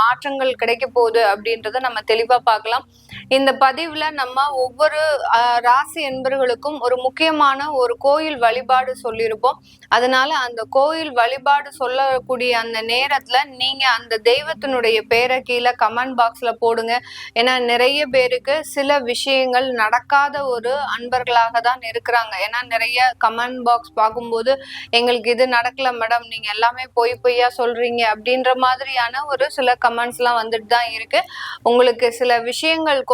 மாற்றங்கள் கிடைக்க போகுது அப்படின்றத நம்ம தெளிவா பார்க்கலாம். இந்த பதிவுல நம்ம ஒவ்வொரு ராசி என்பர்களுக்கும் ஒரு முக்கியமான ஒரு கோயில் வழிபாடு சொல்லியிருப்போம். அதனால அந்த கோயில் வழிபாடு சொல்லக்கூடிய அந்த நேரத்துல நீங்க அந்த தெய்வத்தினுடைய பேரை கீழே கமெண்ட் பாக்ஸ்ல போடுங்க. ஏன்னா நிறைய பேருக்கு சில விஷயங்கள் நடக்காத ஒரு அன்பர்களாக தான் இருக்கிறாங்க. ஏன்னா நிறைய கமெண்ட் பாக்ஸ் பார்க்கும்போது எங்களுக்கு இது நடக்கல மேடம் நீங்க எல்லாமே பொய் பொய்யா சொல்றீங்க. அப்படின்ற மாதிரியான ஒரு சில கமெண்ட்ஸ் எல்லாம் வந்துட்டு தான் இருக்கு. உங்களுக்கு சில விஷயங்கள்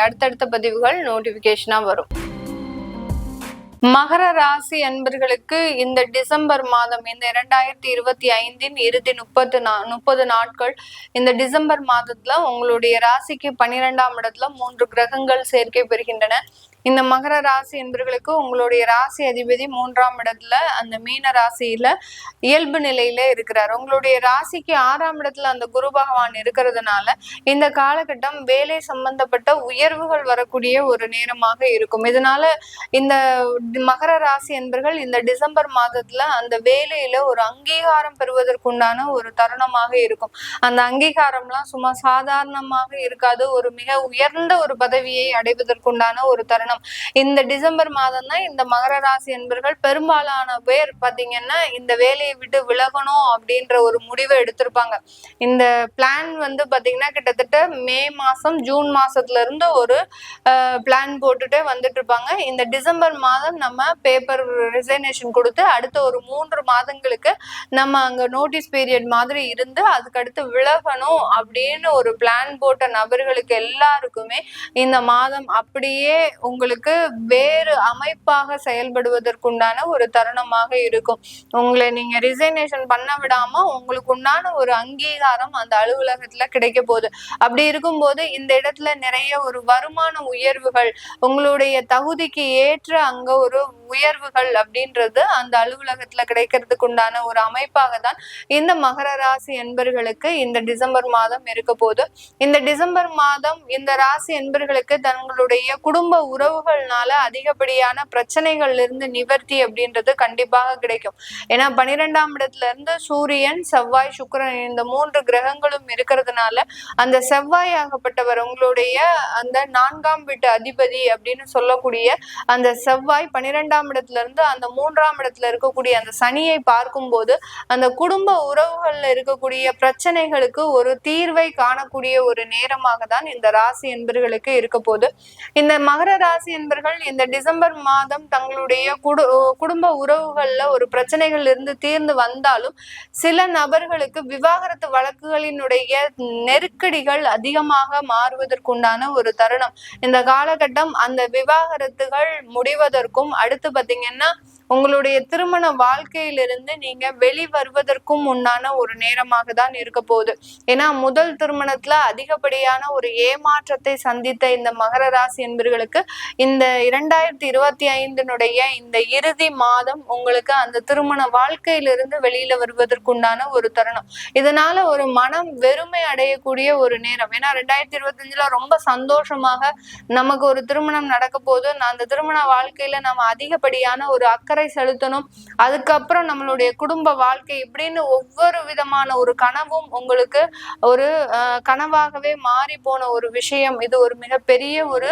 அடுத்தடுத்த பதிவுகள் நோட்டிபிகேஷனா வரும். மகர ராசி அன்பர்களுக்கு இந்த டிசம்பர் மாதம் இந்த இரண்டாயிரத்தி இருபத்தி ஐந்தின் இறுதி முப்பது நா முப்பது நாட்கள் இந்த டிசம்பர் மாதத்துல உங்களுடைய ராசிக்கு பன்னிரெண்டாம் இடத்துல மூன்று கிரகங்கள் சேர்க்கை பெறுகின்றன. இந்த மகர ராசி என்பர்களுக்கு உங்களுடைய ராசி அதிபதி மூன்றாம் இடத்துல அந்த மீன ராசியில இயல்பு நிலையில இருக்கிறார். உங்களுடைய ராசிக்கு ஆறாம் இடத்துல அந்த குரு பகவான் இருக்கிறதுனால இந்த காலகட்டம் வேலை சம்பந்தப்பட்ட உயர்வுகள் வரக்கூடிய ஒரு நேரமாக இருக்கும். இதனால இந்த மகர ராசி என்பர்கள் இந்த டிசம்பர் மாதத்துல அந்த வேலையில ஒரு அங்கீகாரம் பெறுவதற்குண்டான ஒரு தருணமாக இருக்கும். அந்த அங்கீகாரம்லாம் சும்மா சாதாரணமாக இருக்காது. ஒரு மிக உயர்ந்த ஒரு பதவியை அடைவதற்குண்டான ஒரு தருணம் இந்த டிசம்பர் மாதம் தான் இந்த மகர ராசி என்பர்கள் பெரும்பாலான பேர் பாத்தீங்கன்னா இந்த வேலையை விட்டு விலகணும் அப்படின்ற ஒரு முடிவை எடுத்திருப்பாங்க. இந்த பிளான் வந்து பாத்தீங்கன்னா கிட்டத்தட்ட மே மாசம் ஜூன் மாசத்துல இருந்து ஒரு பிளான் போட்டுட்டே வந்துட்டு இருப்பாங்க இந்த டிசம்பர் மாதம் நம்ம பேப்பர் ரிசைனேஷன் கொடுத்து அடுத்த ஒரு மூன்று மாதங்களுக்கு நம்ம அங்க நோட்டீஸ் பீரியட் மாதிரி இருந்து அதுக்கு அடுத்து விலகணும் அப்படின்னு ஒரு பிளான் போட்ட நபர்களுக்கு எல்லாருக்குமே இந்த மாதம் அப்படியே உங்களுக்கு வேறு அமைப்பாக செயல்படுவதற்குண்டான ஒரு தருணமாக இருக்கும். உங்களை நீங்க ரிசைனேஷன் பண்ண விடாம உங்களுக்கு உண்டான ஒரு அங்கீகாரம் அந்த அலுவலகத்துல கிடைக்க போகுது. அப்படி இருக்கும்போது இந்த இடத்துல நிறைய ஒரு வருமான உயர்வுகள் உங்களுடைய தகுதிக்கு ஏற்ற அங்க ஒரு உயர்வுகள் அப்படின்றது அந்த அலுவலகத்துல கிடைக்கிறதுக்கு உண்டான ஒரு அமைப்பாக தான் இந்த மகர ராசி என்பர்களுக்கு இந்த டிசம்பர் மாதம் இருக்க போது இந்த டிசம்பர் மாதம் இந்த ராசி என்பர்களுக்கு தங்களுடைய குடும்ப உறவு உறவுகள்னால அதிகப்படியான பிரச்சனைகள்ல இருந்து நிவர்த்தி அப்படின்றது கண்டிப்பாக கிடைக்கும். ஏன்னா பனிரெண்டாம் இடத்துல இருந்து சூரியன் செவ்வாய் சுக்கரன் இந்த மூன்று கிரகங்களும் இருக்கிறதுனால அந்த செவ்வாய் ஆகப்பட்டவர் உங்களுடைய அந்த நான்காம் வீட்டு அதிபதி அப்படின்னு சொல்லக்கூடிய அந்த செவ்வாய் பனிரெண்டாம் இடத்துல இருந்து அந்த மூன்றாம் இடத்துல இருக்கக்கூடிய அந்த சனியை பார்க்கும்போது அந்த குடும்ப உறவுகள்ல இருக்கக்கூடிய பிரச்சனைகளுக்கு ஒரு தீர்வை காணக்கூடிய ஒரு நேரமாக தான் இந்த ராசி என்பர்களுக்கு இருக்க போது இந்த மகர ராசி என்பர்கள் இந்த டிசம்பர் மாதம் தங்களுடைய குடு குடும்ப உறவுகள்ல ஒரு பிரச்சனைகள் இருந்து தீர்ந்து வந்தாலும் சில நபர்களுக்கு விவாகரத்து வழக்குகளினுடைய நெருக்கடிகள் அதிகமாக மாறுவதற்குண்டான ஒரு தருணம். இந்த காலகட்டம் அந்த விவாகரத்துகள் முடிவதற்கும் அடுத்து பாத்தீங்கன்னா உங்களுடைய திருமண வாழ்க்கையிலிருந்து நீங்க வெளி வருவதற்கும் உண்டான ஒரு நேரமாக தான் இருக்க போகுது. ஏன்னா முதல் திருமணத்துல அதிகப்படியான ஒரு ஏமாற்றத்தை சந்தித்த இந்த மகர ராசி என்பர்களுக்கு இந்த இரண்டாயிரத்தி இருபத்தி ஐந்தினுடைய இந்த இறுதி மாதம் உங்களுக்கு அந்த திருமண வாழ்க்கையிலிருந்து வெளியில வருவதற்குண்டான ஒரு தருணம். இதனால ஒரு மனம் வெறுமை அடையக்கூடிய ஒரு நேரம். ஏன்னா ரெண்டாயிரத்தி இருபத்தி அஞ்சுல ரொம்ப சந்தோஷமாக நமக்கு ஒரு திருமணம் நடக்க போது அந்த திருமண வாழ்க்கையில நம்ம அதிகப்படியான ஒரு அக்கறை செலுத்தணும். அதுக்கப்புறம் நம்மளுடைய குடும்ப வாழ்க்கை இப்படின்னு ஒவ்வொரு விதமான ஒரு கனவும் உங்களுக்கு ஒரு கனவாகவே மாறி போன ஒரு விஷயம். இது ஒரு மிகப்பெரிய ஒரு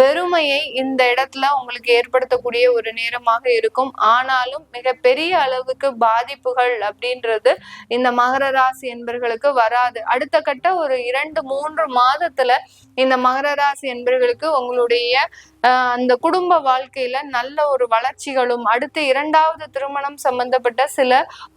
வெறுமையை இந்த இடத்துல உங்களுக்கு ஏற்படுத்தக்கூடிய ஒரு நேரமாக இருக்கும். ஆனாலும் மிகப்பெரிய அளவுக்கு பாதிப்புகள் அப்படின்றது இந்த மகர ராசி என்பர்களுக்கு வராது. அடுத்த கட்ட ஒரு இரண்டு மூன்று மாதத்துல இந்த மகர ராசி என்பர்களுக்கு உங்களுடைய அந்த குடும்ப வாழ்க்கையில நல்ல ஒரு வளர்ச்சிகளும் அடுத்து இரண்டாவது திருமணம் சம்பந்தப்பட்ட சில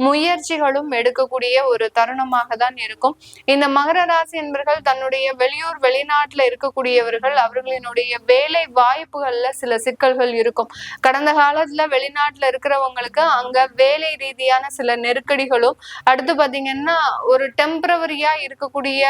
முயற்சிகளும் எடுக்கக்கூடிய ஒரு தருணமாக தான் இருக்கும். இந்த மகர ராசி என்பர்கள் தன்னுடைய வெளியூர் வெளிநாட்டுல இருக்கக்கூடியவர்கள் அவர்களினுடைய வேலை வாய்ப்புகள்ல சில சிக்கல்கள் இருக்கும். கடந்த காலத்துல வெளிநாட்டுல இருக்கிறவங்களுக்கு அங்க வேலை ரீதியான சில நெருக்கடிகளும் அடுத்து பாத்தீங்கன்னா ஒரு டெம்பரவரியா இருக்கக்கூடிய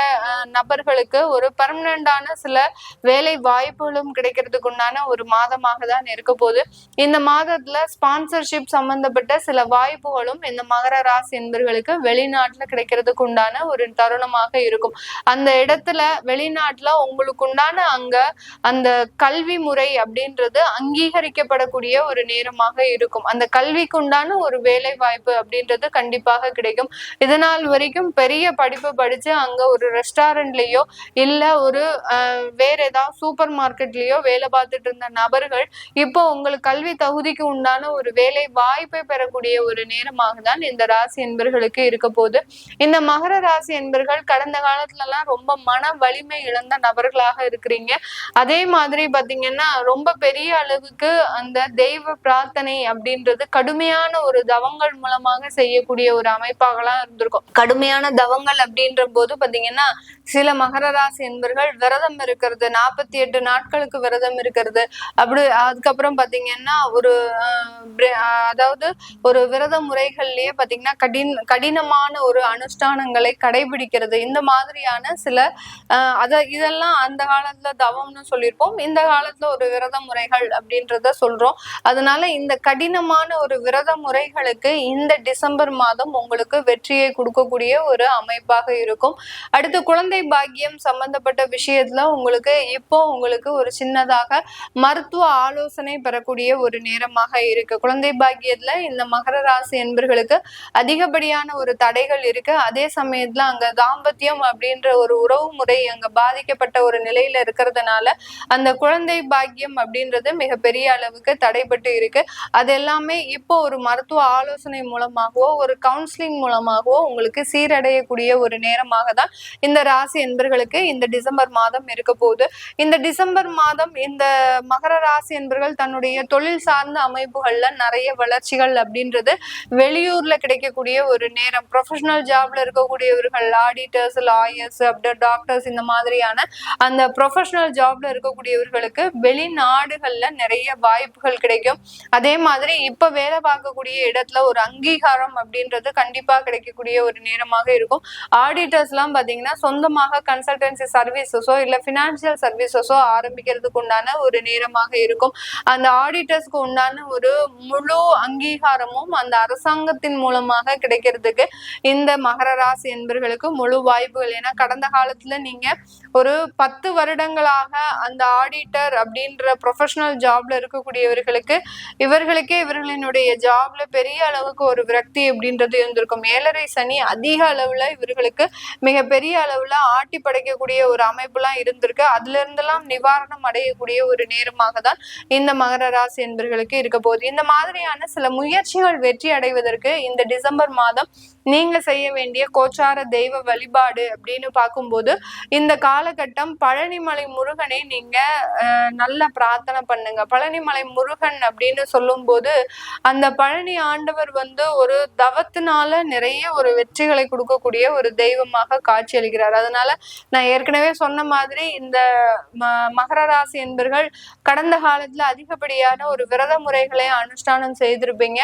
நபர்களுக்கு ஒரு பர்மனண்டான சில வேலை வாய்ப்புகளும் கிடைக்கிறதுக்கு உண்டான ஒரு மாதமாக தான் இருக்க போகுது. இந்த மாதத்துல ஸ்பான்சர்ஷிப் சம்பந்தப்பட்ட சில வாய்ப்புகளும் இந்த மகர ராசி என்பர்களுக்கு வெளிநாட்டுல கிடைக்கிறதுக்கு உண்டான ஒரு தருணமாக இருக்கும். அந்த இடத்துல வெளிநாட்டுல உங்களுக்கு உண்டான அங்க அந்த கல்வி முறை அப்படின்றது அங்கீகரிக்கப்படக்கூடிய ஒரு நேரமாக இருக்கும். அந்த கல்விக்கு உண்டான ஒரு வேலை வாய்ப்பு அப்படின்றது கண்டிப்பாக கிடைக்கும். இதனால் வரைக்கும் பெரிய படிப்பு படிச்சு அங்க ஒரு ரெஸ்டாரண்ட்லயோ இல்ல ஒரு வேற ஏதாவது சூப்பர் மார்க்கெட்லயோ வேலை பார்த்து பார்த்துட்டு இருந்த நபர்கள் இப்போ உங்களுக்கு கல்வி தகுதிக்கு உண்டான ஒரு வேலை வாய்ப்பை பெறக்கூடிய ஒரு நேரமாக தான் இந்த ராசி என்பர்களுக்கு இருக்க போது இந்த மகர ராசி என்பர்கள் கடந்த காலத்துல எல்லாம் ரொம்ப மன வலிமை இழந்த நபர்களாக இருக்கிறீங்க. அதே மாதிரி பாத்தீங்கன்னா ரொம்ப பெரிய அளவுக்கு அந்த தெய்வ பிரார்த்தனை அப்படின்றது கடுமையான ஒரு தவங்கள் மூலமாக செய்யக்கூடிய ஒரு அமைப்பாகலாம் இருந்திருக்கும். கடுமையான தவங்கள் அப்படின்ற போது பாத்தீங்கன்னா சில மகர ராசி என்பர்கள் விரதம் இருக்கிறது. நாற்பத்தி எட்டு நாட்களுக்கு விரதம் இருக்கிறது இருக்கிறது அப்படி அதுக்கப்புறம் பாத்தீங்கன்னா ஒரு அதாவது ஒரு விரத முறைகள்லயே பாத்தீங்கன்னா கடின கடினமான ஒரு அனுஷ்டானங்களை கடைபிடிக்கிறது. இந்த மாதிரியான சில அத இதெல்லாம் அந்த காலத்துல தவம்னு சொல்லியிருப்போம். இந்த காலத்துல ஒரு விரத முறைகள் அப்படின்றத சொல்றோம். அதனால இந்த கடினமான ஒரு விரத முறைகளுக்கு இந்த டிசம்பர் மாதம் உங்களுக்கு வெற்றியை கொடுக்கக்கூடிய ஒரு அமைப்பாக இருக்கும். அடுத்து குழந்தை பாக்கியம் சம்பந்தப்பட்ட விஷயத்துல உங்களுக்கு இப்போ உங்களுக்கு ஒரு சின்னதாக மருத்துவ ஆலோசனை பெறக்கூடிய ஒரு நேரமாக இருக்கு. குழந்தை பாக்கியத்துல இந்த மகர ராசி என்பர்களுக்கு அதிகப்படியான ஒரு தடைகள் இருக்கு. அதே சமயத்துல அங்க தாம்பத்தியம் அப்படின்ற ஒரு உறவு முறை அங்க பாதிக்கப்பட்ட ஒரு நிலையில இருக்கிறதுனால அந்த குழந்தை பாக்கியம் அப்படின்றது மிகப்பெரிய அளவுக்கு தடைப்பட்டு இருக்கு. அது எல்லாமே இப்போ ஒரு மருத்துவ ஆலோசனை மூலமாகவோ ஒரு கவுன்சிலிங் மூலமாகவோ உங்களுக்கு சீரடையக்கூடிய ஒரு நேரமாக தான் இந்த ராசி என்பர்களுக்கு இந்த டிசம்பர் மாதம் இருக்க போகுது. இந்த டிசம்பர் மாதம் இந்த மகர ராசி என்பர்கள் தன்னுடைய தொழில் சார்ந்த அமைப்புகள்ல நிறைய வளர்ச்சிகள் அப்படின்றது வெளியூர்ல கிடைக்கக்கூடிய ஒரு நேரம். ப்ரொஃபஷனல் ஜாப்ல இருக்கக்கூடியவர்கள் ஆடிட்டர்ஸ் லாயர்ஸ் அப்படி டாக்டர்ஸ் இந்த மாதிரியான அந்த ப்ரொஃபஷனல் ஜாப்ல இருக்கக்கூடியவர்களுக்கு வெளிநாடுகள்ல நிறைய வாய்ப்புகள் கிடைக்கும். அதே மாதிரி இப்ப வேலை பார்க்கக்கூடிய இடத்துல ஒரு அங்கீகாரம் அப்படின்றது கண்டிப்பா கிடைக்கக்கூடிய ஒரு நேரமாக இருக்கும். ஆடிட்டர்ஸ் எல்லாம் பாத்தீங்கன்னா சொந்தமாக கன்சல்டன்சி சர்வீசஸோ இல்ல பினான்சியல் சர்வீசஸோ ஆரம்பிக்கிறதுக்கு உண்டான ஒரு நேரமாக இருக்கும். அந்த ஆடிட்டர்ஸ்க்கு உண்டான ஒரு முழு அங்கீகாரமும் அந்த அரசாங்கத்தின் மூலமாக கிடைக்கிறதுக்கு இந்த மகர ராசி என்பர்களுக்கு முழு வாய்ப்புகள். ஏன்னா கடந்த காலத்துல நீங்க ஒரு பத்து வருடங்களாக அந்த ஆடிட்டர் அப்படின்ற ப்ரொஃபஷனல் ஜாப்ல இருக்கக்கூடியவர்களுக்கு இவர்களுக்கே இவர்களினுடைய ஜாப்ல பெரிய அளவுக்கு ஒரு விரக்தி அப்படின்றது இருந்திருக்கும். ஏழரை சனி அதிக அளவுல இவர்களுக்கு மிகப்பெரிய அளவுல ஆட்டி படைக்கக்கூடிய ஒரு அமைப்புலாம் இருந்திருக்கு. அதுல இருந்தெல்லாம் நிவாரணம் அடையக்கூடிய ஒரு நேரமாக தான் இந்த மகர ராசி என்பர்களுக்கு இருக்க போகுது. இந்த மாதிரியான சில முயற்சிகள் வெற்றி அடைவதற்கு இந்த டிசம்பர் மாதம் நீங்க செய்ய வேண்டிய கோச்சார தெய்வ வழிபாடு அப்படின்னு பார்க்கும்போது இந்த காலகட்டம் பழனிமலை முருகனை நீங்க நல்ல பிரார்த்தனை பண்ணுங்க. பழனிமலை முருகன் அப்படின்னு சொல்லும்போது அந்த பழனி ஆண்டவர் வந்து ஒரு தவத்தினால நிறைய ஒரு வெற்றிகளை கொடுக்கக்கூடிய ஒரு தெய்வமாக காட்சியளிக்கிறார். அதனால நான் ஏற்கனவே சொன்ன மாதிரி இந்த மகர ராசி என்பர்கள் நீங்கள் கடந்த காலத்துல அதிகப்படியான ஒரு விரத முறைகளை அனுஷ்டானம் செய்திருப்பீங்க.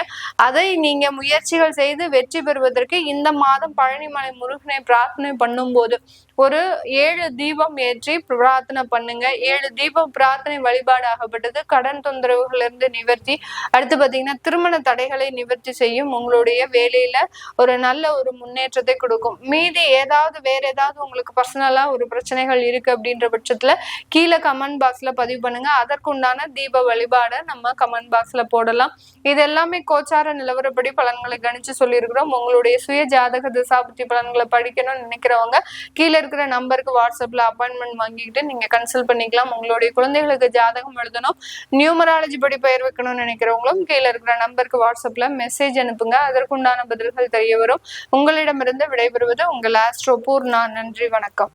அதை நீங்க முயற்சிகள் செய்து வெற்றி பெறுவதற்கு இந்த மாதம் பழனிமலை முருகனை பிரார்த்தனை பண்ணும்போது ஒரு ஏழு தீபம் ஏற்றி பிரார்த்தனை பண்ணுங்க. ஏழு தீபம் பிரார்த்தனை வழிபாடு ஆகப்பட்டது கடன் தொந்தரவுகளிலிருந்து நிவர்த்தி. அடுத்து பார்த்தீங்கன்னா திருமண தடைகளை நிவர்த்தி செய்யும் உங்களுடைய வேலையில ஒரு நல்ல ஒரு முன்னேற்றத்தை கொடுக்கும். மீதி ஏதாவது வேற ஏதாவது உங்களுக்கு பர்சனலா ஒரு பிரச்சனைகள் இருக்கு அப்படின்ற பட்சத்துல கீழே கமெண்ட் பாக்ஸ்ல பதிவு பண்ணுங்க. அதற்குண்டான தீப வழிபாடை நம்ம கமெண்ட் பாக்ஸ்ல போடலாம். இது எல்லாமே கோச்சார நிலவரப்படி பலன்களை கணிச்சு சொல்லியிருக்கிறோம். உங்களுடைய சுய ஜாதக திசாபுத்தி பலன்களை படிக்கணும்னு நினைக்கிறவங்க கீழே இருக்கிற நம்பருக்கு வாட்ஸ்அப்ல அப்பாயின்மெண்ட் வாங்கிக்கிட்டு நீங்க கன்சல்ட் பண்ணிக்கலாம். உங்களுடைய குழந்தைகளுக்கு ஜாதகம் எழுதணும். நியூமராலஜி படி பெயர் வைக்கணும்னு நினைக்கிறவங்களும் கீழே இருக்கிற நம்பருக்கு வாட்ஸ்அப்ல மெசேஜ் அனுப்புங்க. அதற்குண்டான பதில்கள் தெரிய வரும். உங்களிடமிருந்து விடைபெறுவது உங்கள் ஆஸ்ட்ரோ பூர்ணா. நன்றி வணக்கம்.